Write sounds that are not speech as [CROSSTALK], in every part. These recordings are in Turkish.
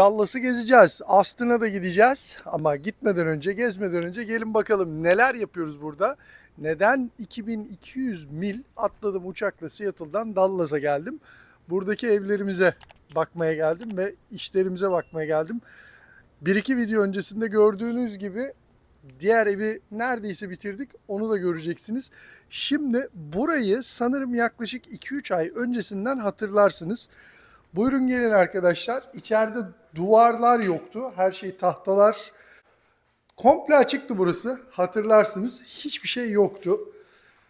Dallas'ı gezeceğiz. Austin'a da gideceğiz. Ama gitmeden önce, gezmeden önce gelin bakalım neler yapıyoruz burada. Neden 2200 mil atladım uçakla Seattle'dan Dallas'a geldim. Buradaki evlerimize bakmaya geldim ve işlerimize bakmaya geldim. Bir iki video öncesinde gördüğünüz gibi diğer evi neredeyse bitirdik. Onu da göreceksiniz. Şimdi burayı sanırım yaklaşık 2-3 ay öncesinden hatırlarsınız. Buyurun gelin arkadaşlar. İçeride duvarlar yoktu. Her şey tahtalar. Komple açıktı burası. Hatırlarsınız. Hiçbir şey yoktu.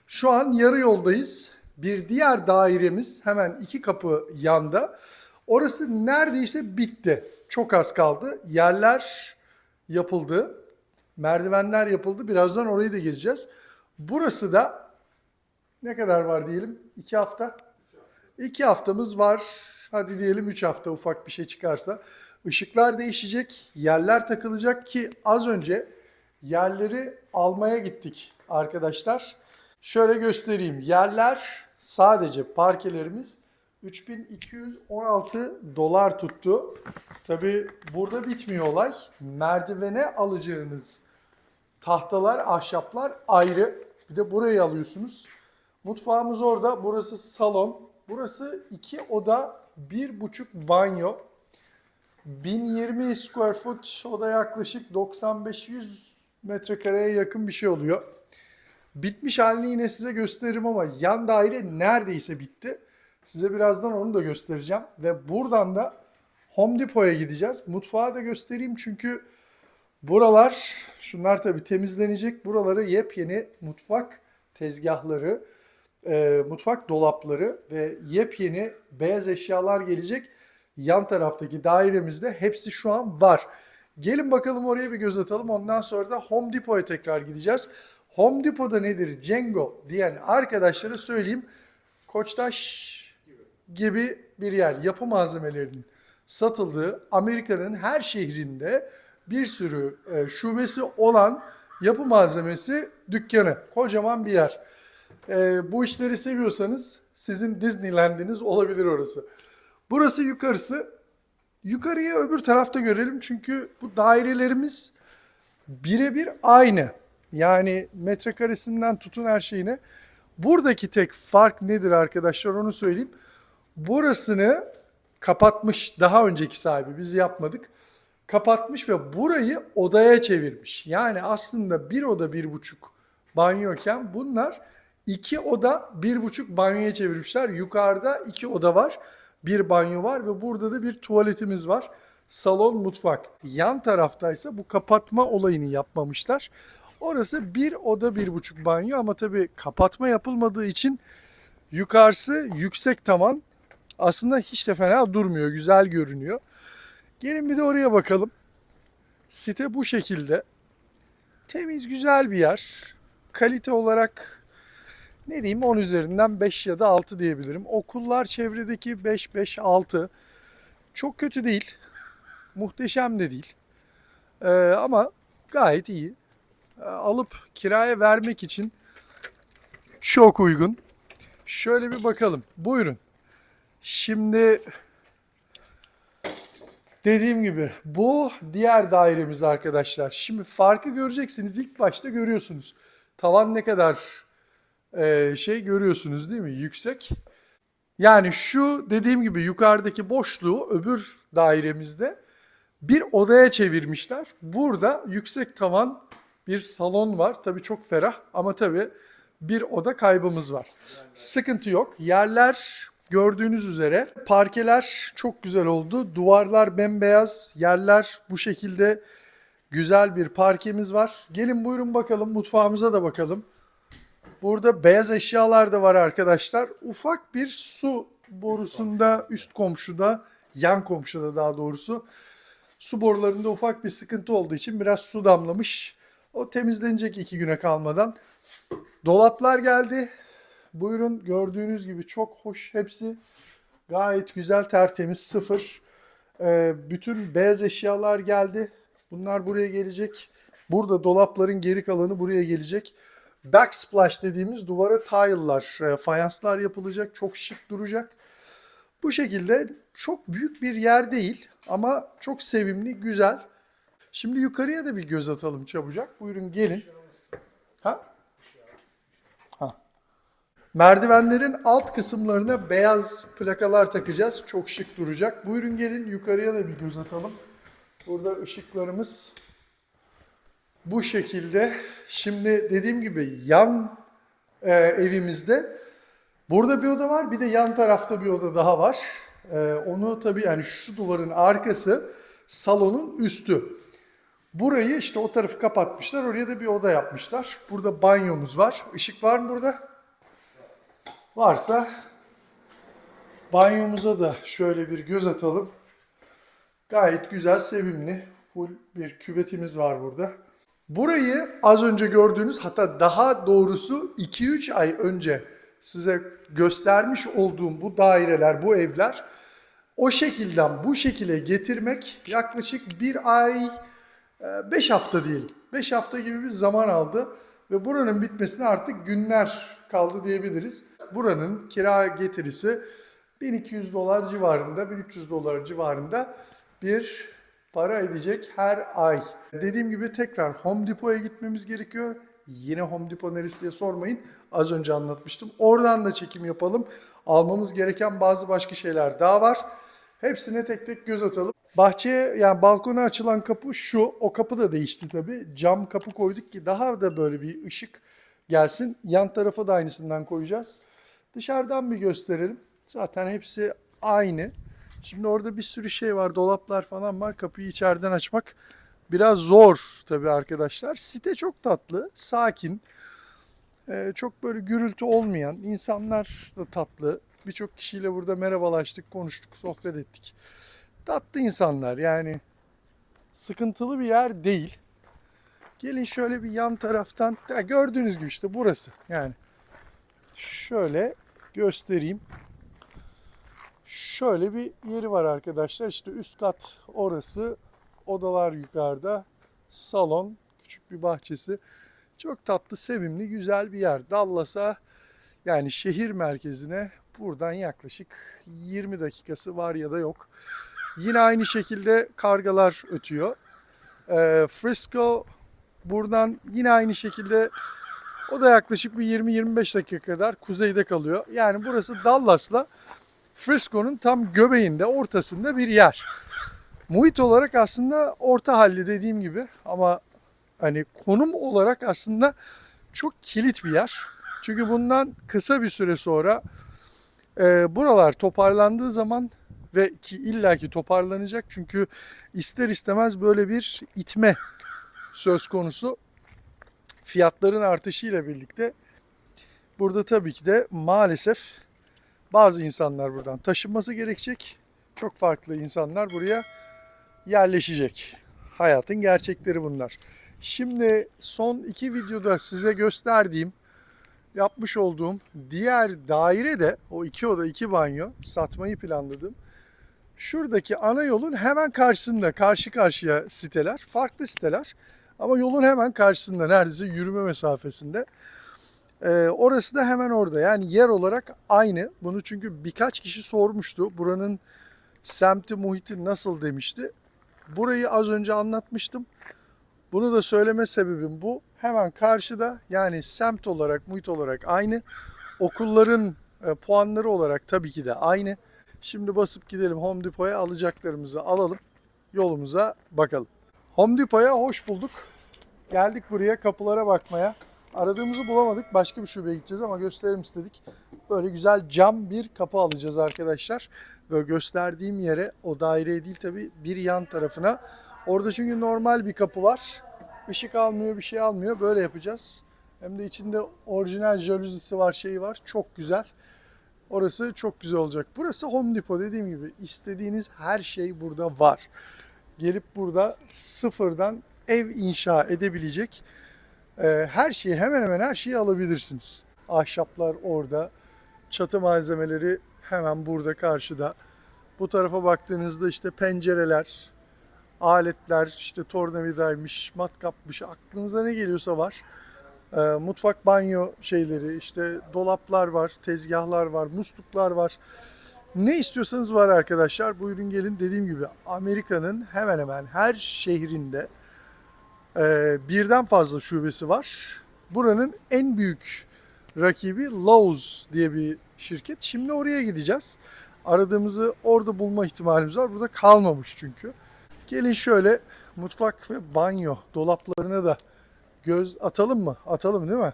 Şu an yarı yoldayız. Bir diğer dairemiz hemen iki kapı yanda. Orası neredeyse bitti. Çok az kaldı. Yerler yapıldı. Merdivenler yapıldı. Birazdan orayı da gezeceğiz. Burası da ne kadar var diyelim? İki hafta. İki haftamız var. Hadi diyelim üç hafta ufak bir şey çıkarsa. Işıklar değişecek. Yerler takılacak ki az önce yerleri almaya gittik arkadaşlar. Şöyle göstereyim. Yerler sadece parkelerimiz 3216 dolar tuttu. Tabi burada bitmiyor olay. Merdivene alacağınız tahtalar, ahşaplar ayrı. Bir de burayı alıyorsunuz. Mutfağımız orada. Burası salon. Burası iki oda, bir buçuk banyo. 1020 square foot. O da yaklaşık 95-100 metrekareye yakın bir şey oluyor. Bitmiş halini yine size gösteririm ama yan daire neredeyse bitti. Size birazdan onu da göstereceğim. Ve buradan da Home Depot'a gideceğiz. Mutfağı da göstereyim çünkü buralar, şunlar tabii temizlenecek. Buralara yepyeni mutfak tezgahları, e, mutfak dolapları ve yepyeni beyaz eşyalar gelecek. Yan taraftaki dairemizde hepsi şu an var. Gelin bakalım oraya bir göz atalım. Ondan sonra da Home Depot'a tekrar gideceğiz. Home Depot'da nedir Cengo diyen arkadaşlara söyleyeyim. Koçtaş gibi bir yer. Yapı malzemelerinin satıldığı Amerika'nın her şehrinde bir sürü e, şubesi olan yapı malzemesi dükkanı. Kocaman bir yer. E, bu işleri seviyorsanız sizin Disneyland'iniz olabilir orası. Burası yukarısı. Yukarıyı öbür tarafta görelim çünkü bu dairelerimiz birebir aynı. Yani metrekaresinden tutun her şeyine. Buradaki tek fark nedir arkadaşlar onu söyleyeyim. Burasını kapatmış daha önceki sahibi biz yapmadık. Kapatmış ve burayı odaya çevirmiş. Yani aslında bir oda bir buçuk banyoken bunlar iki oda bir buçuk banyoya çevirmişler. Yukarıda iki oda var. Bir banyo var ve burada da bir tuvaletimiz var. Salon, mutfak. Yan taraftaysa bu kapatma olayını yapmamışlar. Orası bir oda bir buçuk banyo ama tabii kapatma yapılmadığı için yukarısı yüksek tavan. Aslında hiç de fena durmuyor. Güzel görünüyor. Gelin bir de oraya bakalım. Site bu şekilde. Temiz güzel bir yer. Kalite olarak ne diyeyim 10 üzerinden 5 ya da 6 diyebilirim. Okullar çevredeki 5 5 6. Çok kötü değil. Muhteşem de değil. Ee, ama gayet iyi. Ee, alıp kiraya vermek için çok uygun. Şöyle bir bakalım. Buyurun. Şimdi dediğim gibi bu diğer dairemiz arkadaşlar. Şimdi farkı göreceksiniz. İlk başta görüyorsunuz. Tavan ne kadar e, şey görüyorsunuz değil mi? Yüksek. Yani şu dediğim gibi yukarıdaki boşluğu öbür dairemizde bir odaya çevirmişler. Burada yüksek tavan bir salon var. Tabii çok ferah ama tabii bir oda kaybımız var. Sıkıntı yok. Yerler gördüğünüz üzere parkeler çok güzel oldu. Duvarlar bembeyaz, yerler bu şekilde güzel bir parkemiz var. Gelin buyurun bakalım mutfağımıza da bakalım. Burada beyaz eşyalar da var arkadaşlar. Ufak bir su borusunda üst komşuda, yan komşuda daha doğrusu su borularında ufak bir sıkıntı olduğu için biraz su damlamış. O temizlenecek iki güne kalmadan. Dolaplar geldi. Buyurun gördüğünüz gibi çok hoş hepsi. Gayet güzel tertemiz sıfır. Ee, bütün beyaz eşyalar geldi. Bunlar buraya gelecek. Burada dolapların geri kalanı buraya gelecek. Backsplash dediğimiz duvara tile'lar, e, fayanslar yapılacak. Çok şık duracak. Bu şekilde çok büyük bir yer değil ama çok sevimli, güzel. Şimdi yukarıya da bir göz atalım çabucak. Buyurun gelin. Ha? Ha. Merdivenlerin alt kısımlarına beyaz plakalar takacağız. Çok şık duracak. Buyurun gelin yukarıya da bir göz atalım. Burada ışıklarımız bu şekilde. Şimdi dediğim gibi yan e, evimizde burada bir oda var. Bir de yan tarafta bir oda daha var. E, onu tabii yani şu duvarın arkası salonun üstü. Burayı işte o tarafı kapatmışlar. Oraya da bir oda yapmışlar. Burada banyomuz var. Işık var mı burada? Varsa banyomuza da şöyle bir göz atalım. Gayet güzel, sevimli. Full bir küvetimiz var burada. Burayı az önce gördüğünüz hatta daha doğrusu 2-3 ay önce size göstermiş olduğum bu daireler, bu evler o şekilden bu şekile getirmek yaklaşık bir ay, 5 hafta değil. 5 hafta gibi bir zaman aldı ve buranın bitmesine artık günler kaldı diyebiliriz. Buranın kira getirisi 1200 dolar civarında, 1300 dolar civarında bir para edecek her ay. Dediğim gibi tekrar Home Depot'a gitmemiz gerekiyor. Yine Home Depot neresi diye sormayın. Az önce anlatmıştım. Oradan da çekim yapalım. Almamız gereken bazı başka şeyler daha var. Hepsine tek tek göz atalım. Bahçeye yani balkona açılan kapı şu. O kapı da değişti tabii. Cam kapı koyduk ki daha da böyle bir ışık gelsin. Yan tarafa da aynısından koyacağız. Dışarıdan bir gösterelim. Zaten hepsi aynı. Şimdi orada bir sürü şey var. Dolaplar falan var. Kapıyı içeriden açmak biraz zor tabii arkadaşlar. Site çok tatlı, sakin. Ee, çok böyle gürültü olmayan, insanlar da tatlı. Birçok kişiyle burada merhabalaştık, konuştuk, sohbet ettik. Tatlı insanlar yani sıkıntılı bir yer değil. Gelin şöyle bir yan taraftan, ya gördüğünüz gibi işte burası yani. Şöyle göstereyim. Şöyle bir yeri var arkadaşlar. İşte üst kat orası. Odalar yukarıda. Salon. Küçük bir bahçesi. Çok tatlı, sevimli, güzel bir yer. Dallas'a yani şehir merkezine buradan yaklaşık 20 dakikası var ya da yok. Yine aynı şekilde kargalar ötüyor. Ee, Frisco buradan yine aynı şekilde o da yaklaşık bir 20-25 dakika kadar kuzeyde kalıyor. Yani burası Dallas'la Frisco'nun tam göbeğinde, ortasında bir yer. Muhit olarak aslında orta halli dediğim gibi ama hani konum olarak aslında çok kilit bir yer. Çünkü bundan kısa bir süre sonra e, buralar toparlandığı zaman ve ki illaki toparlanacak çünkü ister istemez böyle bir itme söz konusu fiyatların artışıyla birlikte burada tabii ki de maalesef bazı insanlar buradan taşınması gerekecek. Çok farklı insanlar buraya yerleşecek. Hayatın gerçekleri bunlar. Şimdi son iki videoda size gösterdiğim, yapmış olduğum diğer daire de o iki oda iki banyo satmayı planladım. Şuradaki ana yolun hemen karşısında, karşı karşıya siteler, farklı siteler. Ama yolun hemen karşısında, neredeyse yürüme mesafesinde. Ee, orası da hemen orada. Yani yer olarak aynı. Bunu çünkü birkaç kişi sormuştu. Buranın semti, muhiti nasıl demişti. Burayı az önce anlatmıştım. Bunu da söyleme sebebim bu. Hemen karşıda yani semt olarak, muhit olarak aynı. Okulların e, puanları olarak tabii ki de aynı. Şimdi basıp gidelim Home Depot'a alacaklarımızı alalım. Yolumuza bakalım. Home Depot'a hoş bulduk. Geldik buraya kapılara bakmaya. Aradığımızı bulamadık. Başka bir şubeye gideceğiz ama gösterelim istedik. Böyle güzel cam bir kapı alacağız arkadaşlar. Ve gösterdiğim yere o daireye değil tabi bir yan tarafına. Orada çünkü normal bir kapı var. Işık almıyor bir şey almıyor. Böyle yapacağız. Hem de içinde orijinal jalüzisi var şeyi var. Çok güzel. Orası çok güzel olacak. Burası Home Depot dediğim gibi istediğiniz her şey burada var. Gelip burada sıfırdan ev inşa edebilecek her şeyi hemen hemen her şeyi alabilirsiniz. Ahşaplar orada, çatı malzemeleri hemen burada karşıda. Bu tarafa baktığınızda işte pencereler, aletler, işte tornavidaymış, matkapmış, aklınıza ne geliyorsa var. E, mutfak banyo şeyleri, işte dolaplar var, tezgahlar var, musluklar var. Ne istiyorsanız var arkadaşlar. Buyurun gelin. Dediğim gibi Amerika'nın hemen hemen her şehrinde e, birden fazla şubesi var. Buranın en büyük rakibi Lowe's diye bir şirket. Şimdi oraya gideceğiz. Aradığımızı orada bulma ihtimalimiz var. Burada kalmamış çünkü. Gelin şöyle mutfak ve banyo dolaplarına da göz atalım mı? Atalım değil mi?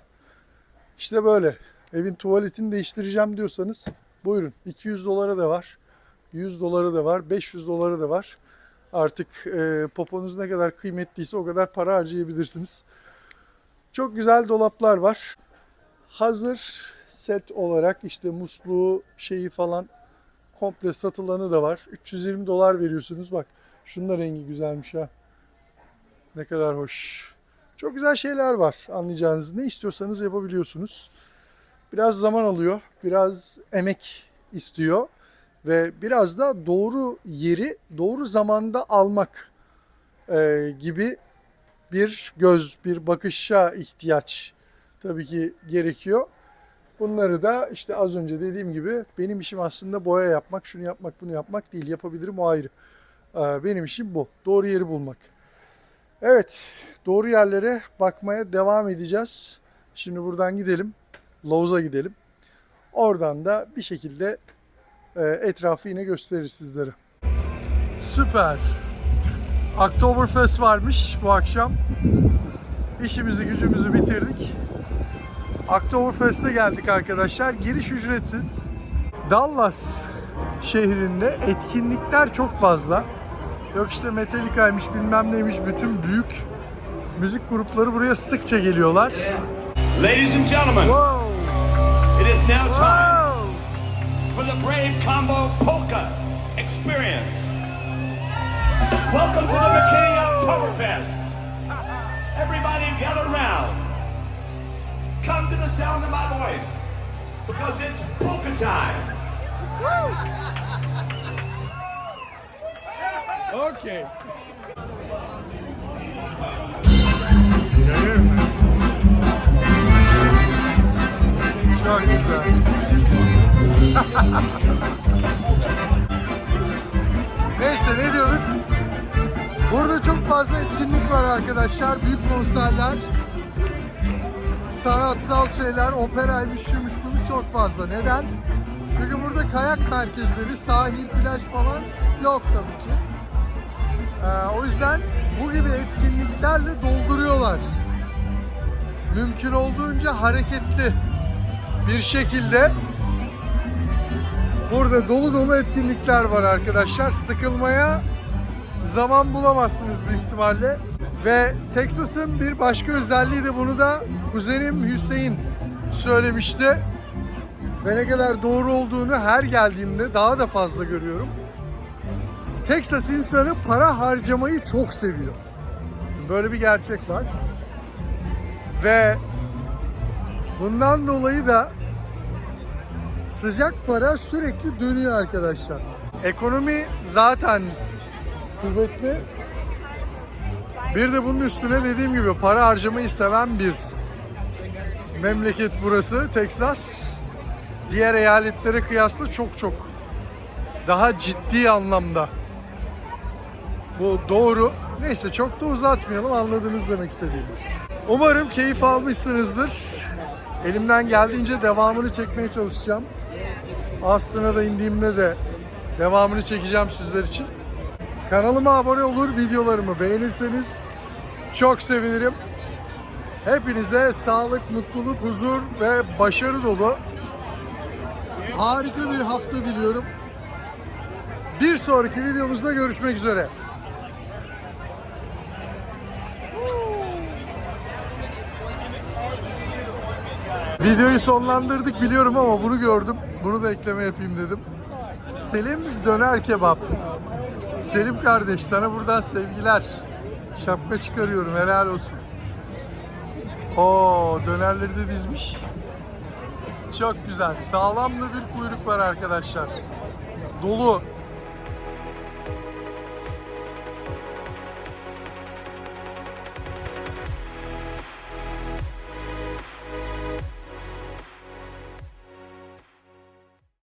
İşte böyle. Evin tuvaletini değiştireceğim diyorsanız buyurun. 200 dolara da var. 100 dolara da var. 500 dolara da var. Artık e, poponuz ne kadar kıymetliyse o kadar para harcayabilirsiniz. Çok güzel dolaplar var. Hazır set olarak işte musluğu şeyi falan komple satılanı da var. 320 dolar veriyorsunuz. Bak şunun da rengi güzelmiş ha. Ne kadar hoş. Çok güzel şeyler var anlayacağınız. Ne istiyorsanız yapabiliyorsunuz. Biraz zaman alıyor. Biraz emek istiyor. Ve biraz da doğru yeri doğru zamanda almak e, gibi bir göz, bir bakışa ihtiyaç tabii ki gerekiyor. Bunları da işte az önce dediğim gibi benim işim aslında boya yapmak, şunu yapmak, bunu yapmak değil. Yapabilirim o ayrı. Ee, Benim işim bu. Doğru yeri bulmak. Evet, doğru yerlere bakmaya devam edeceğiz. Şimdi buradan gidelim. Lowe's'a gidelim. Oradan da bir şekilde e, etrafı yine gösterir sizlere. Süper. Oktoberfest varmış bu akşam. İşimizi gücümüzü bitirdik. Oktoberfest'e geldik arkadaşlar. Giriş ücretsiz. Dallas şehrinde etkinlikler çok fazla. Yok işte Metallica'ymış bilmem neymiş bütün büyük müzik grupları buraya sıkça geliyorlar. Ladies and gentlemen, Wow! it is now time the Brave Combo Polka Experience. Welcome to the McKinney Oktoberfest. Everybody gather round. Come to the sound of my voice because it's polka time. [LAUGHS] Okay. Görüyor musun? Neyse ne diyorduk? Burada çok fazla etkinlik var arkadaşlar. Büyük konserler. Sanatsal şeyler, operaymış, şuymuş, buymuş çok fazla. Neden? Çünkü burada kayak merkezleri, sahil, plaj falan yok tabii ki. Ee, o yüzden bu gibi etkinliklerle dolduruyorlar. Mümkün olduğunca hareketli bir şekilde burada dolu dolu etkinlikler var arkadaşlar. Sıkılmaya zaman bulamazsınız büyük ihtimalle. Ve Texas'ın bir başka özelliği de bunu da kuzenim Hüseyin söylemişti. Ve ne kadar doğru olduğunu her geldiğimde daha da fazla görüyorum. Texas insanı para harcamayı çok seviyor. Böyle bir gerçek var. Ve bundan dolayı da sıcak para sürekli dönüyor arkadaşlar. Ekonomi zaten kuvvetli. Bir de bunun üstüne dediğim gibi para harcamayı seven bir memleket burası Texas. Diğer eyaletlere kıyasla çok çok daha ciddi anlamda bu doğru. Neyse çok da uzatmayalım anladınız demek istediğimi. Umarım keyif almışsınızdır. Elimden geldiğince devamını çekmeye çalışacağım. Aslına da indiğimde de devamını çekeceğim sizler için. Kanalıma abone olur, videolarımı beğenirseniz çok sevinirim. Hepinize sağlık, mutluluk, huzur ve başarı dolu harika bir hafta diliyorum. Bir sonraki videomuzda görüşmek üzere. Videoyu sonlandırdık biliyorum ama bunu gördüm. Bunu da ekleme yapayım dedim. Selim's Döner Kebap. Selim kardeş sana buradan sevgiler. Şapka çıkarıyorum helal olsun. Oo dönerleri de dizmiş. Çok güzel. Sağlam da bir kuyruk var arkadaşlar. Dolu.